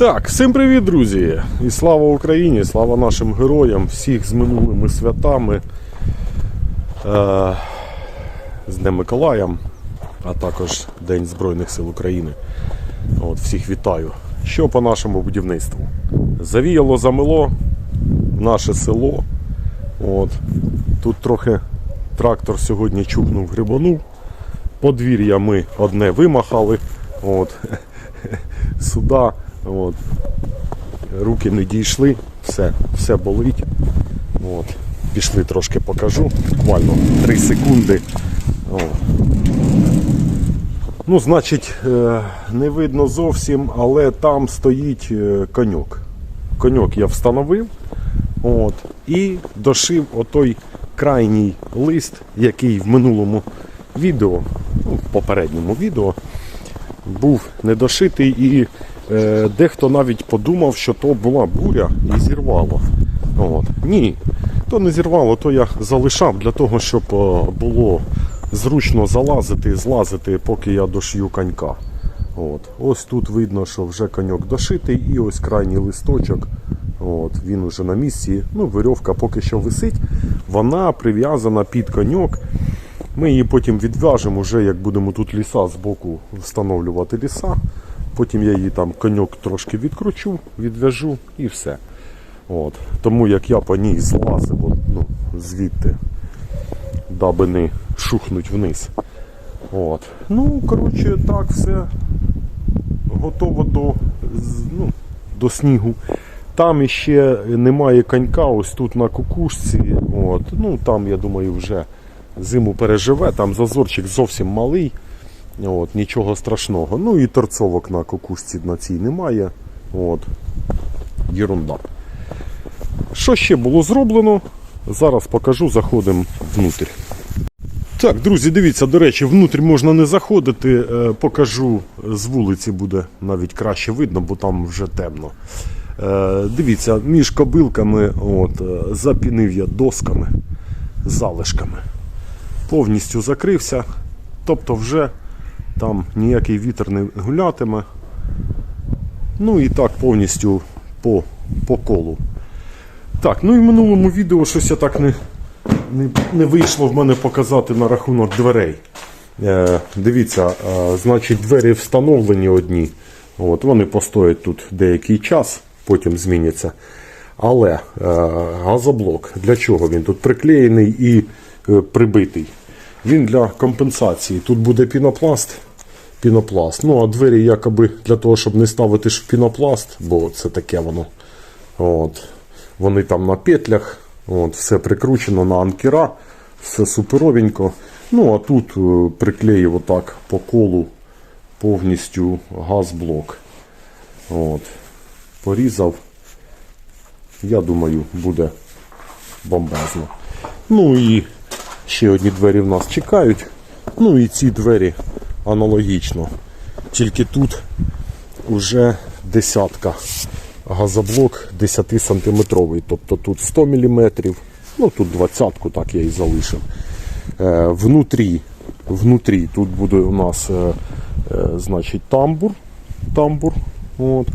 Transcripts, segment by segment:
Так, всім привіт, друзі! І слава Україні, слава нашим героям, всіх з минулими святами, е, з Днем Миколаєм, а також День Збройних сил України. От, всіх вітаю. Що по нашому будівництву? Завіяло замило наше село. От. Тут трохи трактор сьогодні чухнув грибанув. Подвір'я ми одне вимахали. От. Сюди. От. Руки не дійшли, все, все болить. От. Пішли трошки покажу. Буквально 3 секунди. О. Ну, значить, е, не видно зовсім, але там стоїть е, коньок. Коньок я встановив. От, і дошив отой крайній лист, який в минулому відео, ну, в попередньому відео, був недошитий і дехто навіть подумав, що то була буря і зірвало. От. Ні, то не зірвало, то я залишав для того, щоб е, було зручно залазити, злазити, поки я дошью конька. От. Ось тут видно, що вже коньок дошитий, і ось крайній листочок. От, він уже на місці. Ну, вирьовка поки що висить. Вона прив'язана під коньок. Ми її потім відв'яжемо, вже як будемо тут ліса з боку встановлювати ліса. Потім я її там коньок трошки відкручу, відв'яжу і все. От. Тому як я по ній злазив от, ну, звідти, даби не шухнуть вниз. От. Ну, коротше, так все готово до, ну, до снігу. Там іще немає конька, ось тут на кукушці. От. Ну, там, я думаю, вже зиму переживе, там зазорчик зовсім малий. От, нічого страшного. Ну і торцовок на кукушці на цій немає. От. Єрунда. Що ще було зроблено? Зараз покажу, заходимо внутрь. Так, друзі, дивіться, до речі, внутрі можна не заходити. Е, Покажу з вулиці буде навіть краще видно, бо там вже темно. Е, Дивіться, між кобилками от, е, запінив я досками, залишками. Повністю закрився. Тобто вже там ніякий вітер не гулятиме. Ну і так повністю по, по колу. Так, ну і в минулому відео щось я так не, не, не вийшло в мене показати на рахунок дверей. Е, дивіться, е, значить, двері встановлені одні. От, вони постоять тут деякий час, потім зміняться. Але е, газоблок, для чого він тут приклеєний і е, прибитий? Він для компенсації. Тут буде пінопласт. Пінопласт. Ну, а двері якоби для того, щоб не ставити в пінопласт, бо це таке воно. От. Вони там на петлях, от, все прикручено на анкера, все суперовенько. Ну, а тут е, приклеїв отак по колу повністю газблок. От. Порізав. Я думаю, буде бомбезно. Ну і ще одні двері в нас чекають. Ну і ці двері аналогічно. Тільки тут уже десятка газоблок 10 сантиметровий. Тобто тут 100 мм, ну тут 20 так я і залишив. Е, внутрі, внутрі тут буде у нас е, е, значить, тамбур. тамбур от.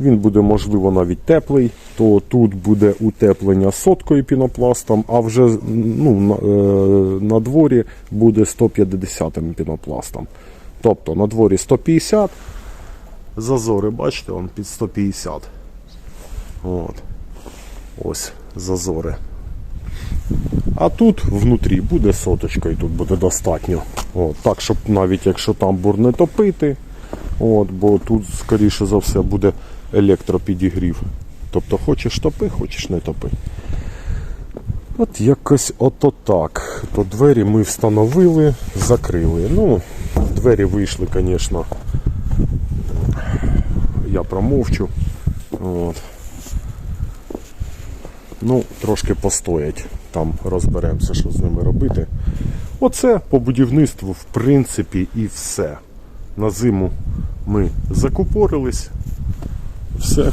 Він буде, можливо, навіть теплий, то тут буде утеплення соткою пінопластом, а вже ну, на, е, на дворі буде 150 пінопластом. Тобто на дворі 150, зазори, бачите, он під 150. От. Ось зазори. А тут внутрі буде соточка і тут буде достатньо. От, так, щоб навіть якщо тамбур не топити, от, бо тут, скоріше за все, буде електропідігрів. Тобто хочеш топи, хочеш не топи. От якось ото так. То двері ми встановили, закрили. Ну, двері вийшли, звісно. Я промовчу. От. Ну, трошки постоять. Там розберемося, що з ними робити. Оце по будівництву, в принципі, і все. На зиму ми закупорились. Все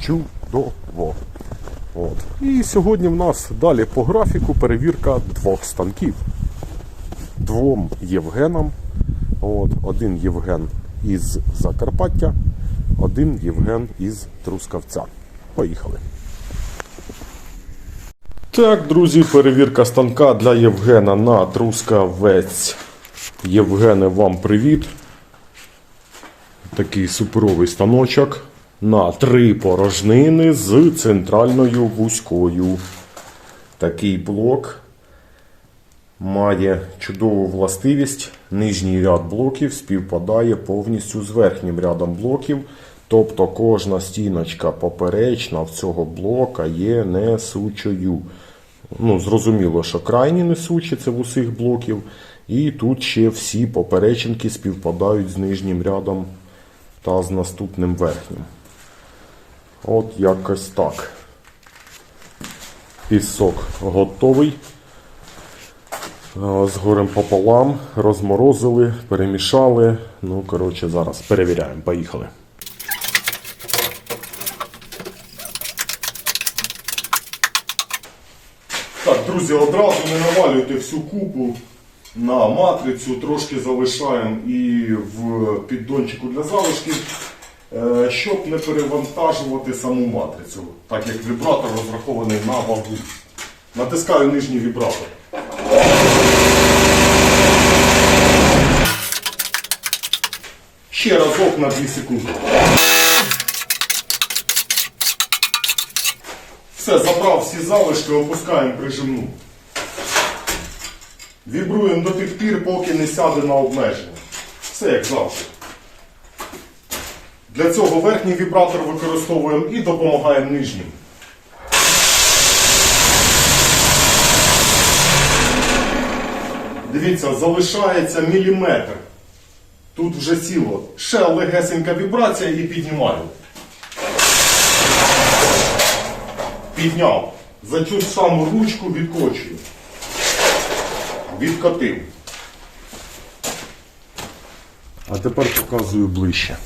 чудово. От. І сьогодні в нас далі по графіку перевірка двох станків. Двом Євгенам. От. Один Євген із Закарпаття, один Євген із Трускавця. Поїхали. Так, друзі, перевірка станка для Євгена на Трускавець. Євгене, вам привіт. Такий суперовий станочок на три порожнини з центральною вузькою. Такий блок має чудову властивість. Нижній ряд блоків співпадає повністю з верхнім рядом блоків. Тобто кожна стіночка поперечна в цього блока є несучою. Ну, зрозуміло, що крайні несучі це в усіх блоків. І тут ще всі поперечинки співпадають з нижнім рядом та з наступним верхнім. От якось так. Пісок готовий. Е, З горем пополам розморозили, перемішали. Ну, коротше, зараз перевіряємо. Поїхали. Так, друзі, одразу не навалюйте всю купу на матрицю, трошки залишаємо і в піддончику для залишків, е, щоб не перевантажувати саму матрицю, так як вібратор розрахований на вагу. Натискаю нижній вібратор. Ще разок на 2 секунди. Все, забрав всі залишки, опускаємо прижимну. Вібруємо до тих пір, поки не сяде на обмеження. Все як завжди. Для цього верхній вібратор використовуємо і допомагаємо нижнім. Дивіться, залишається міліметр. Тут вже сіло. Ще легесенька вібрація і піднімаю. Підняв. За цю саму ручку відкочую. Відкотив. А тепер показую ближче.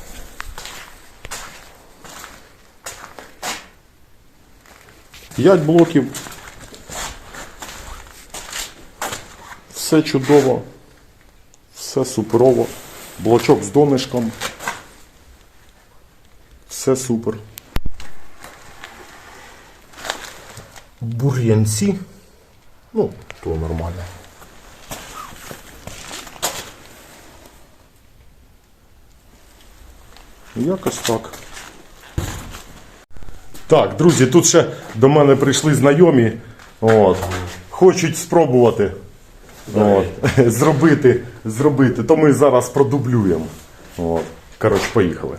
П'ять блоків. Все чудово. Все суперово. Блочок з донишком. Все супер. бур'янці. Ну, то нормально. Якось так. Так, друзі, тут ще до мене прийшли знайомі. От, хочуть спробувати. От, зробити, зробити. То ми зараз продублюємо. От. Коротше, поїхали.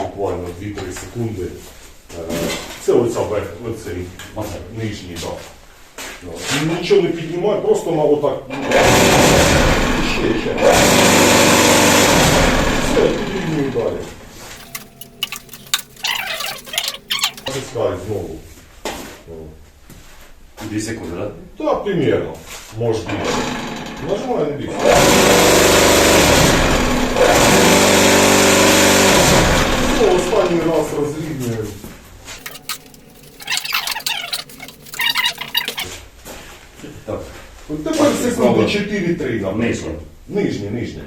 Буквально 2-3 секунди. Е, Це оця оцей нижній, так. Нічого не піднімаю, просто на отак. Ще, ще. Все, підіймую далі. Натискаю знову. Дві секунди, так? Так, примерно. Может быть. Нажимаю на бик. Ну, останній раз розрівнюю. Так. Тепер секунди 4-3 нам. Нижні. Нижні, нижні.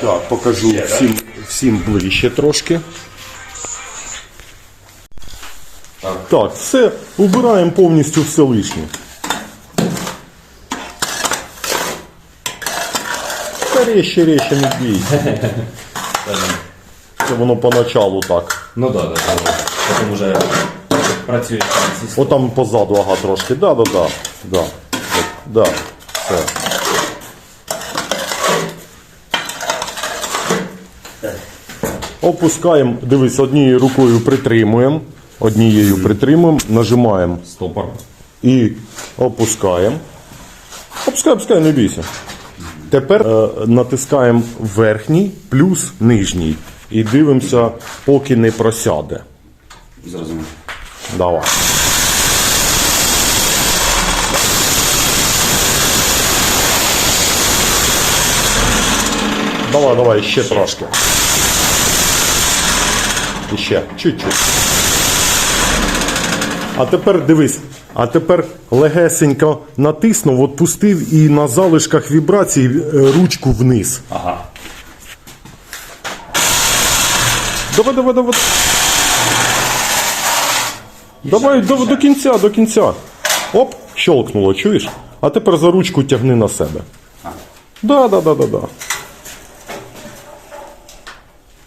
Так, покажу да? всім, всім ближче трошки. Так. Так, все, убираємо повністю все лишнє. Та резче, резче не бійся. Це воно поначалу так. Ну так, так, так. Потім вже працює система. От там позаду, ага, трошки. Да, да, да. Да. Да. Все. Опускаємо, дивись, однією рукою притримуємо, однією притримуємо, нажимаємо Стопор. і опускаємо. Опускай, опускай, не бійся. Тепер е, натискаємо верхній плюс нижній. І дивимося, поки не просяде. Зрозумів. Давай. Давай, давай, ще трошки. Іще, чуть-чуть. А тепер дивись, а тепер легесенько натиснув, отпустив і на залишках вібрацій е, ручку вниз. Ага. Давай, давай, давай. Давай до, до кінця, до кінця. Оп, щелкнуло, чуєш? А тепер за ручку тягни на себе. Да, да, да, да, да.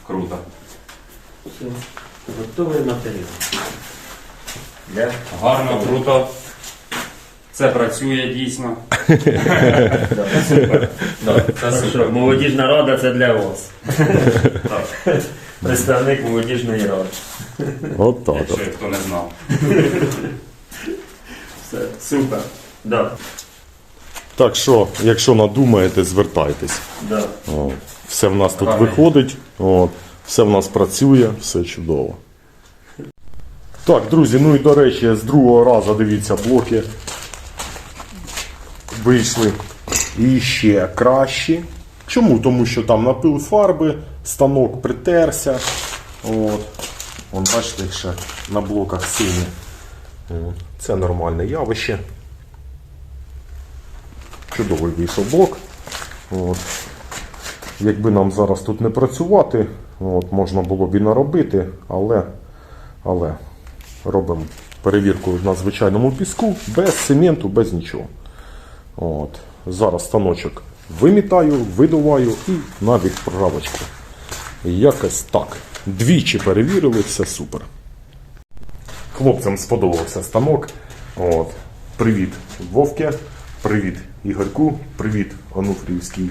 Круто. Все. Готовий матеріал. Є. Гарно, круто. Це працює дійсно. Супер. Да, це супер. молодіжна рада це для вас. Представник молодіжної ради. От так. Якщо хто не знав. Все, супер. Да. Так що, якщо надумаєте, звертайтесь. Да. О, все в нас тут виходить, от, все в нас працює, все чудово. Так, друзі, ну і до речі, з другого разу дивіться, блоки вийшли і ще кращі. Чому? Тому що там напил фарби, станок притерся. От. Вон, бачите, ще на блоках сині. Це нормальне явище. Чудовий вийшов блок. От. Якби нам зараз тут не працювати, от, можна було б і наробити, але, але робимо перевірку на звичайному піску, без цементу, без нічого. От. Зараз станочок вимітаю, видуваю і на відправочку. Якось так. Двічі перевірили, все супер. Хлопцям сподобався станок. От. Привіт, Вовке, привіт Ігорку, привіт Онуфрівській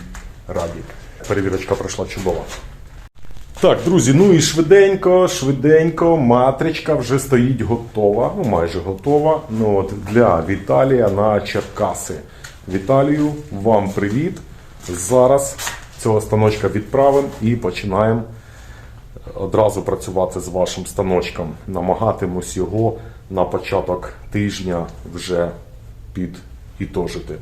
раді. Перевірочка пройшла чудово. Так, друзі, ну і швиденько, швиденько, матричка вже стоїть готова, ну майже готова. Ну, от, для Віталія на Черкаси. Віталію, вам привіт. Зараз цього станочка відправимо і починаємо одразу працювати з вашим станочком. Намагатимусь його на початок тижня вже підітожити.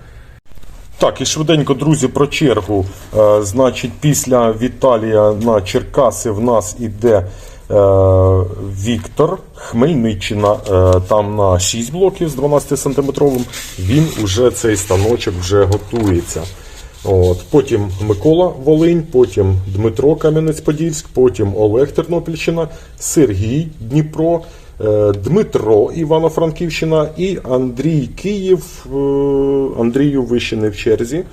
Так, і швиденько, друзі, про чергу. Е, значить, після Віталія на Черкаси в нас іде е, Віктор, Хмельниччина, е, там на 6 блоків з 12 сантиметровим. Він уже цей станочок вже готується. От. Потім Микола Волинь, потім Дмитро Кам'янець-Подільськ, потім Олег Тернопільщина, Сергій Дніпро, Дмитро Івано-Франківщина і Андрій Київ. Е, Андрію ви ще не в черзі.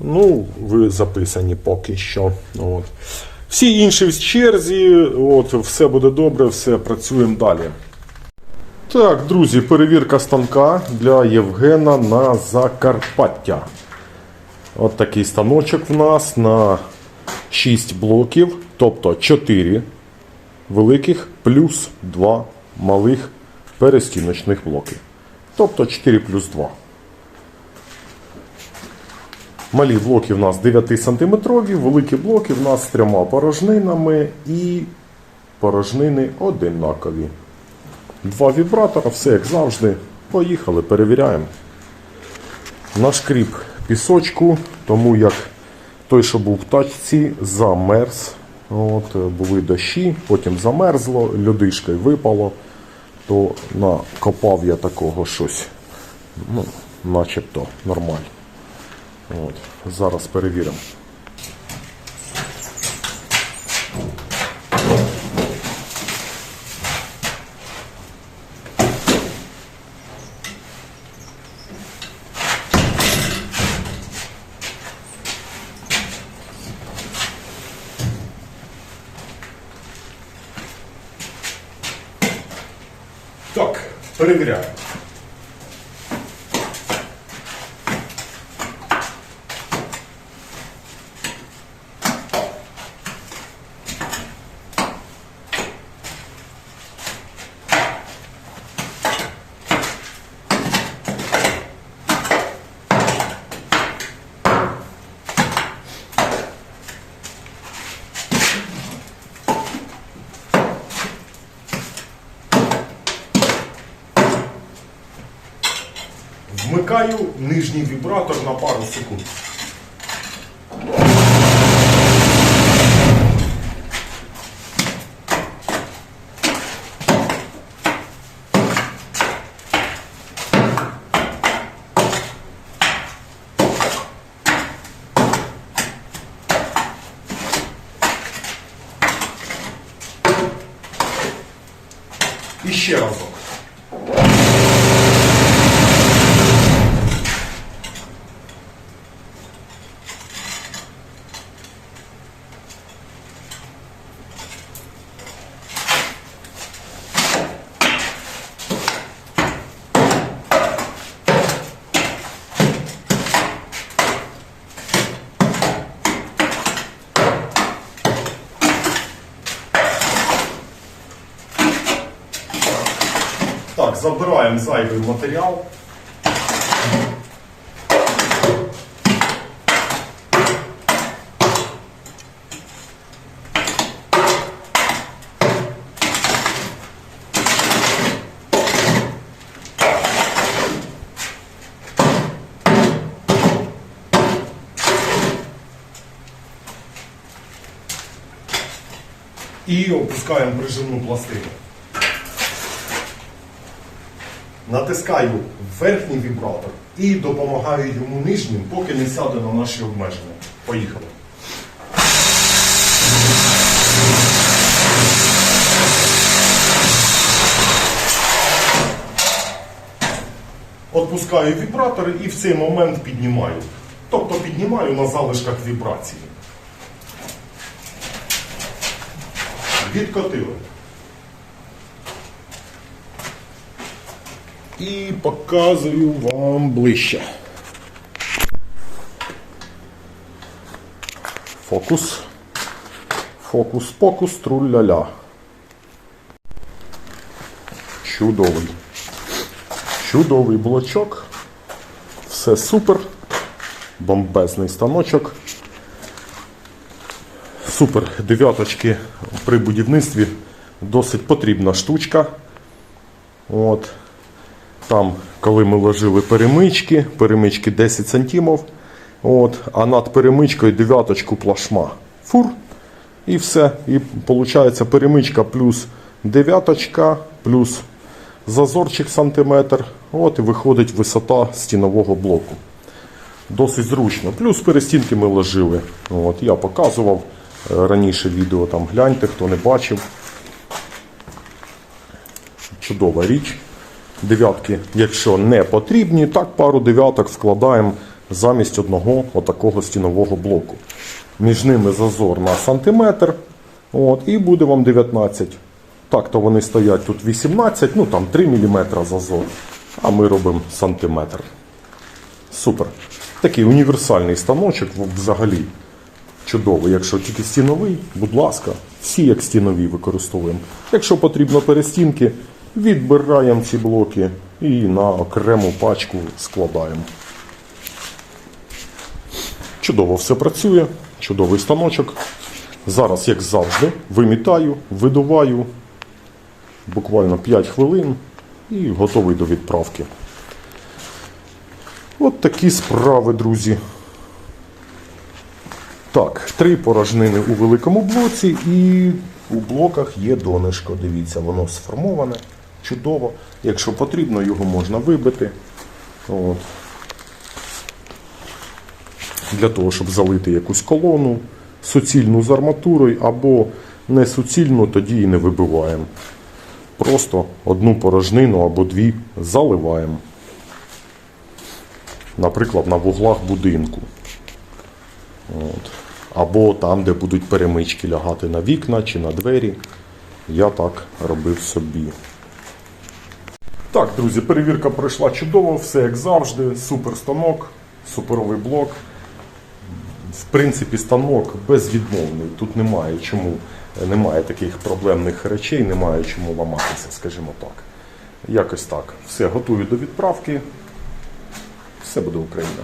Ну, ви записані поки що. От. Всі інші в черзі, от, все буде добре, все працюємо далі. Так, друзі, перевірка станка для Євгена на Закарпаття. От такий станочок в нас на 6 блоків, тобто 4 великих плюс 2 малих перестіночних блоки. Тобто 4 плюс 2. Малі блоки в нас 9 сантиметрові, великі блоки в нас з трьома порожнинами і порожнини одинакові. Два вібратора, все як завжди. Поїхали, перевіряємо. Наш кріп пісочку, тому як той, що був в тачці, замерз. От, е, були дощі, потім замерзло, льодишкою випало, то накопав я такого щось, ну, начебто нормально. От, зараз перевіримо. Так, перевіряємо. Вмикаю нижній вібратор на пару секунд. І ще разок. Так, забираємо зайвий матеріал. І опускаємо прижимну пластину. Натискаю верхній вібратор і допомагаю йому нижнім, поки не сяде на наші обмеження. Поїхали. Отпускаю вібратори і в цей момент піднімаю. Тобто піднімаю на залишках вібрації. Відкотили. І показую вам ближче. Фокус. Фокус, покус, труль-ля-ля. Чудовий. Чудовий блочок. Все супер. Бомбезний станочок. Супер. Дев'яточки при будівництві досить потрібна штучка. От. Там, коли ми ложили перемички, перемички 10 сантимів, от, а над перемичкою дев'яточку плашма. Фур. І все. І виходить перемичка плюс дев'яточка, плюс зазорчик сантиметр. От і виходить висота стінового блоку. Досить зручно. Плюс перестінки ми ложили. От, я показував е, раніше відео, там гляньте, хто не бачив. Чудова річ. Дев'ятки, якщо не потрібні, так пару дев'яток вкладаємо замість одного отакого стінового блоку. Між ними зазор на сантиметр. От, і буде вам 19. Так, то вони стоять тут 18, ну там 3 мм зазор. А ми робимо сантиметр. Супер. Такий універсальний станочок взагалі. Чудовий. Якщо тільки стіновий, будь ласка, всі як стінові використовуємо. Якщо потрібно перестінки, відбираємо ці блоки і на окрему пачку складаємо. Чудово все працює, чудовий станочок. Зараз, як завжди, вимітаю, видуваю буквально 5 хвилин і готовий до відправки. От такі справи, друзі. Так, три порожнини у великому блоці і у блоках є донишко. Дивіться, воно сформоване, чудово. Якщо потрібно, його можна вибити. От. Для того, щоб залити якусь колону, суцільну з арматурою або не суцільну, тоді і не вибиваємо. Просто одну порожнину або дві заливаємо. Наприклад, на вуглах будинку. От. Або там, де будуть перемички лягати на вікна чи на двері. Я так робив собі. Так, друзі, перевірка пройшла чудово, все як завжди. Супер станок, суперовий блок. В принципі, станок безвідмовний. Тут немає чому, немає таких проблемних речей, немає чому ламатися, скажімо так. Якось так. Все, готую до відправки. Все буде Україна.